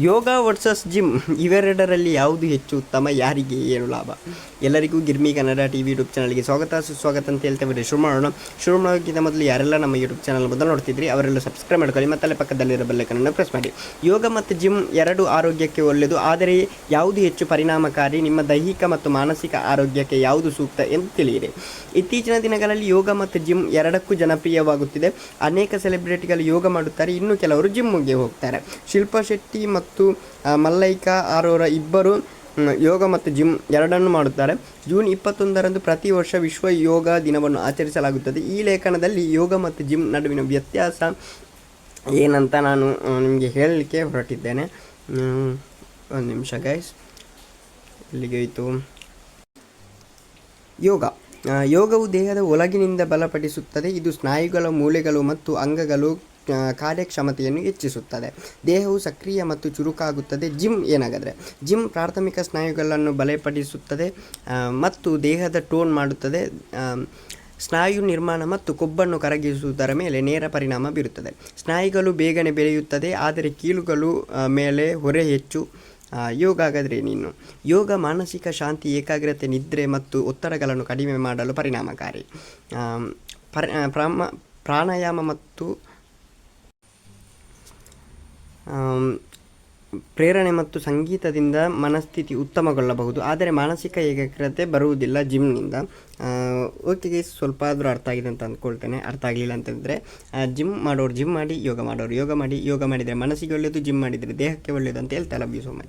ಯೋಗ versus gym ಇವೆರಡರಲ್ಲಿ ಯಾವುದು ಹೆಚ್ಚು ಉತ್ತಮ, ಯಾರಿಗೆ ಏನು ಲಾಭ? ಎಲ್ಲರಿಗೂ Girmi Kannada T V YouTube ಚಾನಲ್ಗೆ ಸ್ವಾಗತ. ಸುಸ್ವಾಗತ ಅಂತ ಹೇಳ್ತೇವೆ ಶುರು ಮಾಡೋಣ. ಶುರು ಮಾಡೋಕ್ಕಿಂತ ಮೊದಲು ಯಾರೆಲ್ಲ ನಮ್ಮ ಯೂಟ್ಯೂಬ್ ಚಾನಲ್ ಮೊದಲು ನೋಡ್ತಿದ್ರಿ, ಅವರೆಲ್ಲ ಸಬ್ಸ್ಕ್ರೈಬ್ ಮಾಡ್ಕೊಳ್ಳಿ ಮತ್ತೆ ಪಕ್ಕದಲ್ಲಿರೋ ಬೆಲ್ಲೈಕನನ್ನು ಪ್ರೆಸ್ ಮಾಡಿ. ಯೋಗ ಮತ್ತು ಜಿಮ್ ಎರಡು ಆರೋಗ್ಯಕ್ಕೆ ಒಳ್ಳೆಯದು, ಆದರೆ ಯಾವುದು ಹೆಚ್ಚು ಪರಿಣಾಮಕಾರಿ? ನಿಮ್ಮ ದೈಹಿಕ ಮತ್ತು ಮಾನಸಿಕ ಆರೋಗ್ಯಕ್ಕೆ ಯಾವುದು ಸೂಕ್ತ ಎಂದು ತಿಳಿಯಿರಿ. ಇತ್ತೀಚಿನ ದಿನಗಳಲ್ಲಿ ಯೋಗ ಮತ್ತು ಜಿಮ್ ಎರಡಕ್ಕೂ ಜನಪ್ರಿಯವಾಗುತ್ತಿದೆ. ಅನೇಕ ಸೆಲೆಬ್ರಿಟಿಗಳು ಯೋಗ ಮಾಡುತ್ತಾರೆ, ಇನ್ನು ಕೆಲವರು ಜಿಮ್ಗೆ ಹೋಗ್ತಾರೆ. ಶಿಲ್ಪಾ ಶೆಟ್ಟಿ ಆ, ಮಲ್ಲೈಕಾ ಆರೋರ ಇಬ್ಬರು ಯೋಗ ಮತ್ತು ಜಿಮ್ ಎರಡನ್ನು ಮಾಡುತ್ತಾರೆ. ಜೂನ್ ಇಪ್ಪತ್ತೊಂದರಂದು ಪ್ರತಿ ವರ್ಷ ವಿಶ್ವ ಯೋಗ ದಿನವನ್ನು ಆಚರಿಸಲಾಗುತ್ತದೆ. ಈ ಲೇಖನದಲ್ಲಿ ಯೋಗ ಮತ್ತು ಜಿಮ್ ನಡುವಿನ ವ್ಯತ್ಯಾಸ ಏನಂತ ನಾನು ನಿಮಗೆ ಹೇಳಲಿಕ್ಕೆ ಹೊರಟಿದ್ದೇನೆ. ಒಂದು ನಿಮಿಷ ಗೈಸ್ ಇಲ್ಲಿಗೆ ಇತ್ತು ಯೋಗ ಯೋಗವು ದೇಹದ ಒಳಗಿನಿಂದ ಬಲಪಡಿಸುತ್ತದೆ. ಇದು ಸ್ನಾಯುಗಳ ಮೂಳೆಗಳು ಮತ್ತು ಅಂಗಗಳು ಕಾರ್ಯಕ್ಷಮತೆಯನ್ನು ಹೆಚ್ಚಿಸುತ್ತದೆ. ದೇಹವು ಸಕ್ರಿಯ ಮತ್ತು ಚುರುಕಾಗುತ್ತದೆ. ಜಿಮ್ ಏನಾಗಾದರೆ, ಜಿಮ್ ಪ್ರಾಥಮಿಕ ಸ್ನಾಯುಗಳನ್ನು ಬಲಪಡಿಸುತ್ತದೆ ಮತ್ತು ದೇಹದ ಟೋನ್ ಮಾಡುತ್ತದೆ. ಸ್ನಾಯು ನಿರ್ಮಾಣ ಮತ್ತು ಕೊಬ್ಬನ್ನು ಕರಗಿಸುವುದರ ಮೇಲೆ ನೇರ ಪರಿಣಾಮ ಬೀರುತ್ತದೆ. ಸ್ನಾಯುಗಳು ಬೇಗನೆ ಬೆಳೆಯುತ್ತದೆ, ಆದರೆ ಕೀಲುಗಳು ಮೇಲೆ ಹೊರೆ ಹೆಚ್ಚು. ಯೋಗ ಹಾಗಾದರೆ ನೀನು, ಯೋಗ ಮಾನಸಿಕ ಶಾಂತಿ, ಏಕಾಗ್ರತೆ, ನಿದ್ರೆ ಮತ್ತು ಒತ್ತಡಗಳನ್ನು ಕಡಿಮೆ ಮಾಡಲು ಪರಿಣಾಮಕಾರಿ. ಪ್ರಾಣಾಯಾಮ ಮತ್ತು ಪ್ರೇರಣೆ ಮತ್ತು ಸಂಗೀತದಿಂದ ಮನಸ್ಥಿತಿ ಉತ್ತಮಗೊಳ್ಳಬಹುದು. ಆದರೆ ಮಾನಸಿಕ ಏಕಾಗ್ರತೆ ಬರುವುದಿಲ್ಲ ಜಿಮ್ನಿಂದ. ಓಕೆ ಗೈಸ್ ಸ್ವಲ್ಪ ಆದರೂ ಅರ್ಥ ಆಗಿದೆ ಅಂತ ಅಂದ್ಕೊಳ್ತೇನೆ. ಅರ್ಥ ಆಗಲಿಲ್ಲ ಅಂತಂದರೆ ಜಿಮ್ ಮಾಡೋರು ಜಿಮ್ ಮಾಡಿ, ಯೋಗ ಮಾಡೋರು ಯೋಗ ಮಾಡಿ, ಯೋಗ ಮಾಡಿದರೆ ಮನಸ್ಸಿಗೆ ಒಳ್ಳೆಯದು, ಜಿಮ್ ಮಾಡಿದರೆ ದೇಹಕ್ಕೆ ಒಳ್ಳೆಯದು ಅಂತ ಹೇಳ್ತಾ ಲವ್ ಯು